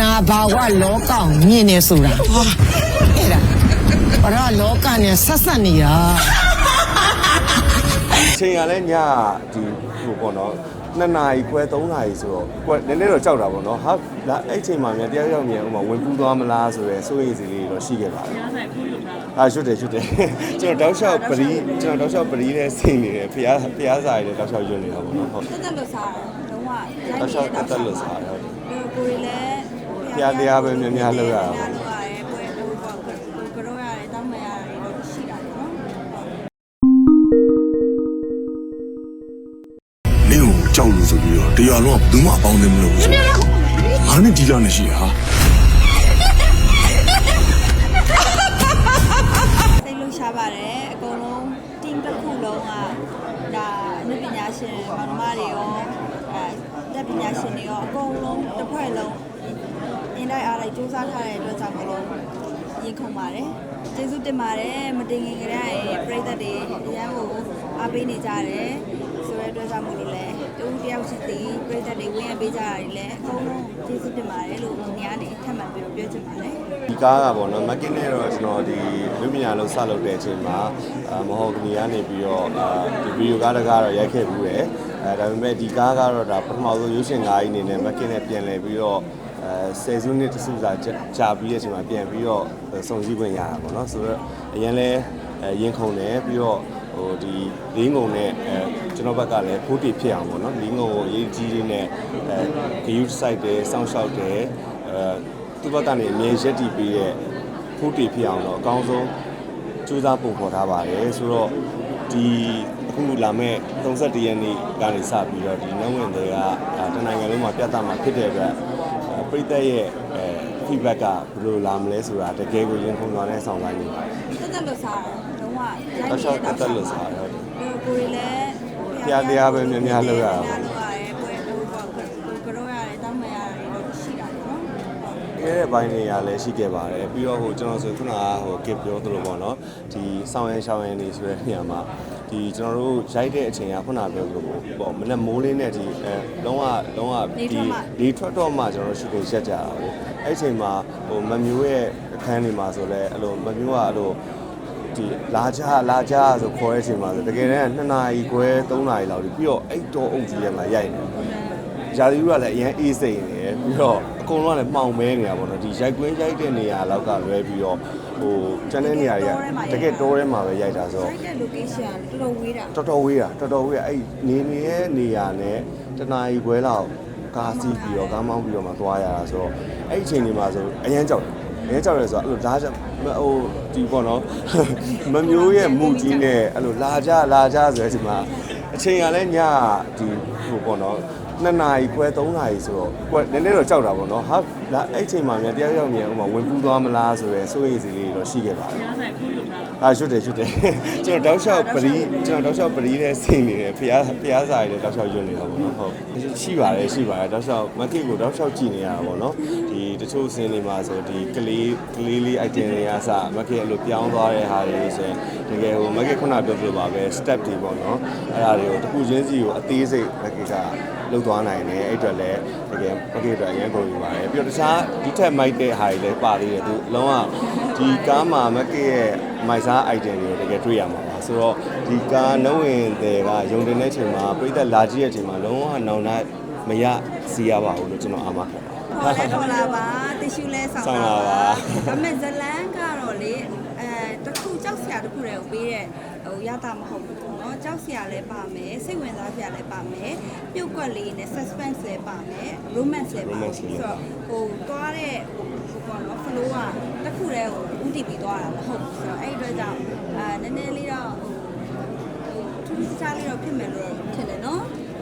နာဘာဝလောကကိုမြင်နေဆိုတာအဲ့ဒါပရလောကနဲ့ဆက်ဆက်နေတာအချိန်ကလည်းညဒီဟိုပေါ့နော်နှစ်နာရီခွဲ3နာရီဆိုတော့ကွက်နည်းနည်းတော့ကြောက်တာပေါ့နော်ဟာလာအဲ့အချိန်မှာမြန်တရားရောက်မြန်ဥမာဝင်ပူးသွားမလားဆိုရယ်စိုးရိမ်စီလေးတော့ရှိခဲ့ပါတယ်အာရွတ်တယ်ရွတ်တယ်ကျွန်တော်တောက်လျှောက်ပရီကျွန်တော်တောက်လျှောက်ပရီနဲ့စိတ်နေတယ်ဖျားဖျားစာရည်လည်းတောက်လျှောက်ရွတ်နေတာပေါ့နော်ဟုတ်တက်တက်လို့စားတယ်လုံးဝရိုတောက်လျှောက်တက်တက်လို့စားတယ်ဟုတ်တယ်ကိုရီလည်း ဖျားတရားပဲများများလုပ်ရတာပေါ့များလုပ်ရတယ်ပွဲဟိုပေါ့ကတော့ရတယ်တောင်းမရတယ်လို့ရှိတာပေါ့နော်နင့်ကိုကြောက်လို့ဆိုပြီးတော့တရားလုံးကဘူးမှအပေါင်းသိမလို့ဘူးဆိုငါနဲ့ဒီလာနေရှိဟာစိတ်လှုပ်ရှားပါတယ်အကုန်လုံး team တစ်ခုလုံးကဒါအနုပညာရှင်မောင်နှမတွေရောအဲတက်ပညာရှင်တွေရောအကုန်လုံးတစ်ဖွဲ့လုံး အင်းတိုင်းအားလိုက်စူးစမ်းထားတဲ့အတွက်ကြောင့်မလို့ရင်ခုန်ပါတယ်ကျေးဇူးတင်ပါတယ်မတင်ငင်ကြရရဲ့ပရိသတ်တွေအရန်ကိုအားပေးနေကြတယ်ဆိုတဲ့အတွက်ကြောင့်မလို့လဲတူတယောက်စီစီပရိသတ်တွေဝင်ရပေးကြတာတွေလည်းအကုန်လုံးကျေးဇူးတင်ပါတယ်လို့ဒီနေ့ကနေထပ်မံပြီးပြောချင်ပါတယ်ဒီကားကပေါ့နော်မက်ကင်းနဲ့တော့ကျွန်တော်ဒီလူပညာလုံးစလုပ်တဲ့အချိန်မှာအာမဟုတ်ကနီကနေပြီးတော့အာဒီဗီဒီယိုကားတကားတော့ရိုက်ခဲ့ဘူးတယ်အဲဒါပေမဲ့ဒီကားကတော့ဒါပထမဆုံးရုပ်ရှင်ကားကြီးအနေနဲ့မက်ကင်းနဲ့ပြန်လည်ပြီးတော့ အဲဆယ်စုနှစ်တစုစာကြာပြီးတဲ့အချိန်မှာပြန်ပြီးတော့စုံစည်းခွင့်ရတာပေါ့နော်ဆိုတော့အရင်လဲရင်ခုန်တယ်ပြီးတော့ဟိုဒီလင်းငုံနဲ့အဲကျွန်တော်ဘက်ကလည်းဖိုးတီဖြစ်အောင်ပေါ့နော်လင်းငုံကိုရေးကြီးလေးနဲ့အဲဂယူးဆိုင်တယ်စောင့်ရှောက်တယ်အဲသူ့ဘက်ကနေအမြဲရက်တည်ပေးတဲ့ဖူးတီဖြစ်အောင်တော့အကောင်းဆုံးကြိုးစားပုံဖော်ထားပါတယ်ဆိုတော့ဒီအခုလာမဲ့31ရက်နေ့ကနေစပြီးတော့ဒီနန်းဝင်တွေကအာတနိုင်ငံလုံးမှာပြသမှာဖြစ်တဲ့အတွက်အာ ပရိသတ်ရဲ့အဲ feedback ကဘယ်လိုလာမလဲဆိုတာတကယ်ကိုရင်ခုန်သွားတဲ့ဆောင်းပိုင်းတွေပါတက်တက်လို့စားတယ်လုံးဝရိုတောက်လျှောက်တက်တက်လို့စားတယ်ဟုတ်တယ်ကိုရီလည်းဖျားတရားပဲများများလုပ်ရတာပေါ့များလုပ်ရတယ်ပွဲဟိုပေါ့ကတော့ရတယ်တောင်းမရတယ်လို့ရှိတာပေါ့နော်ခဲ့တဲ့ဘိုင်းတွေကလည်းရှိခဲ့ပါတယ်ပြီးတော့ဟိုကျွန်တော်ဆိုခုနကဟိုကစ်ပြောသလိုပေါ့နော်ဒီဆောင်းရန်ရှောင်းရန်နေဆိုတဲ့နေရာမှာ ဒီကျွန်တော်တို့ရိုက်တဲ့အချိန်ကခုနကပြောသလိုပေါ့မနေ့မိုးလင်းတဲ့ဒီအဲလုံးဝလုံးဝဒီဒီထွက်တော့မှကျွန်တော်တို့ရှူတင်ရက်ကြတာပေါ့အဲ့အချိန်မှာဟိုမမျိုးရဲ့အခန်းတွေမှာဆိုလဲအဲ့လိုမမျိုးကအဲ့လိုဒီလာကြလာကြဆိုခေါ်တဲ့အချိန်မှာဆိုတကယ်တမ်း2နာရီခွဲ3နာရီလောက်ပြီးတော့အဲ့တော်အုပ်ကြီးထဲမှာရိုက်နေတယ်ရာသီဥတုကလည်းအရင်အေးစိတ်နေတယ်ပြီးတော့ အကုန်လုံးကလည်းမှောင်မဲနေတာပေါ့နော်ဒီရိုက်ကွင်းရိုက်တဲ့နေရာလောက်ကလွဲပြီးတော့ဟိုကျန်တဲ့နေရာတွေကတကယ်တိုးထဲမှာပဲရိုက်တာဆိုရိုက်တဲ့ location ကတော်တော်ဝေးတာတော်တော်ဝေးတာတော်တော်ဝေးတာအဲ့နေနေရဲ့နေရာနဲ့တနာရီခွဲလောက်ကားစီးပြီးတော့ကားမောင်းပြီးတော့မှသွားရတာဆိုတော့အဲ့ဒီအချိန်ဒီမှာဆိုအရင်ကြောက်တယ်အရင်ကြောက်တယ်ဆိုတော့အဲ့လိုလာကြဟိုဒီပေါ့နော်မမျိုးရဲ့မူကြီးနဲ့အဲ့လိုလာကြလာကြဆိုတဲ့အချိန်မှာအချိန်ကလည်းညဒီဟိုပေါ့နော် နှစ်နာရီခွဲ3နာရီဆိုတော့ကွက်နည်းနည်းတော့ကြောက်တာပေါ့နော်ဟာလာအဲ့ချိန်မှာမြန်တရားရောက်မြန်ဥမာဝင်ပူးသွားမလားဆိုရယ်စိုးရိမ်စီလေးတော့ရှိခဲ့ပါတယ်အာရွတ်တယ်ရွတ်တယ်ကျွန်တော်တောက်လျှောက်ပရီကျွန်တော်တောက်လျှောက်ပရီနဲ့စိတ်နေတယ်ဖျားဖျားစာရည်လည်းတောက်လျှောက်ရွတ်နေတာပေါ့နော်ဟုတ်ရှိပါတယ်ရှိပါတယ်တောက်လျှောက်မက်ကစ်ကိုတောက်လျှောက်ကြည့်နေရတာပေါ့နော်ဒီတချို့စင်းတွေမှာဆိုဒီကလေးကလေးလေး item တွေကစမက်ကစ်အဲ့လိုပြောင်းသွားတဲ့ဟာတွေဆိုရင်တကယ်ဟိုမက်ကစ်ခုနပြောပြလိုပါပဲ step တွေပေါ့နော်အဲ့ဒါတွေကိုတစ်ခုချင်းစီကိုအသေးစိတ်မက်ကစ်က လောက်သွားနိုင်တယ်အဲ့အတွက်လည်းတကယ်ပကေအတွက်အရင်ကုန်ယူပါတယ်ပြီးတော့တခြားဒီထက်မိုက်တဲ့ဟာတွေလည်းပါသေးတယ်သူလုံးဝဒီကားမှာမကရဲ့မိုက်စား item တွေကိုတကယ်တွေ့ရမှာပါဆိုတော့ဒီကားနှုတ်ဝင်တွေကယုံတင်တဲ့အချိန်မှာပြိသက်လာကြည့်တဲ့အချိန်မှာလုံးဝနောင်နာမရစီရပါဘူးလို့ကျွန်တော်အားမခံပါခေါ်လဲခေါ်လာပါတ िश ူလဲဆောင်ဆောင်လာလာပါပါဒါပေမဲ့ဇလန်းကတော့လေအဲတစ်ခုကြောက်စရာတစ်ခုတည်းကိုပေးတဲ့ ဟိုရတာမဟုတ်ဘူးပေါ့နော်ကြောက်စရာလည်းပါမယ်စိတ်ဝင်စားစရာလည်းပါမယ်ပြုတ်ကွက်လေးနဲ့ suspense လည်းပါမယ် romance လည်းပါမယ်ဆိုတော့ဟိုသွားတဲ့ဟိုပေါ့နော် flow ကတစ်ခုတည်းကိုဥတည်ပြီးသွားတာမဟုတ်ဘူးဆိုတော့အဲ့ဒီအတွက်ကြောင့်အာနည်းနည်းလေးတော့ဟိုထူးထူးခြားခြားလေးတော့ဖြစ်မယ်လို့ထင်တယ်နော်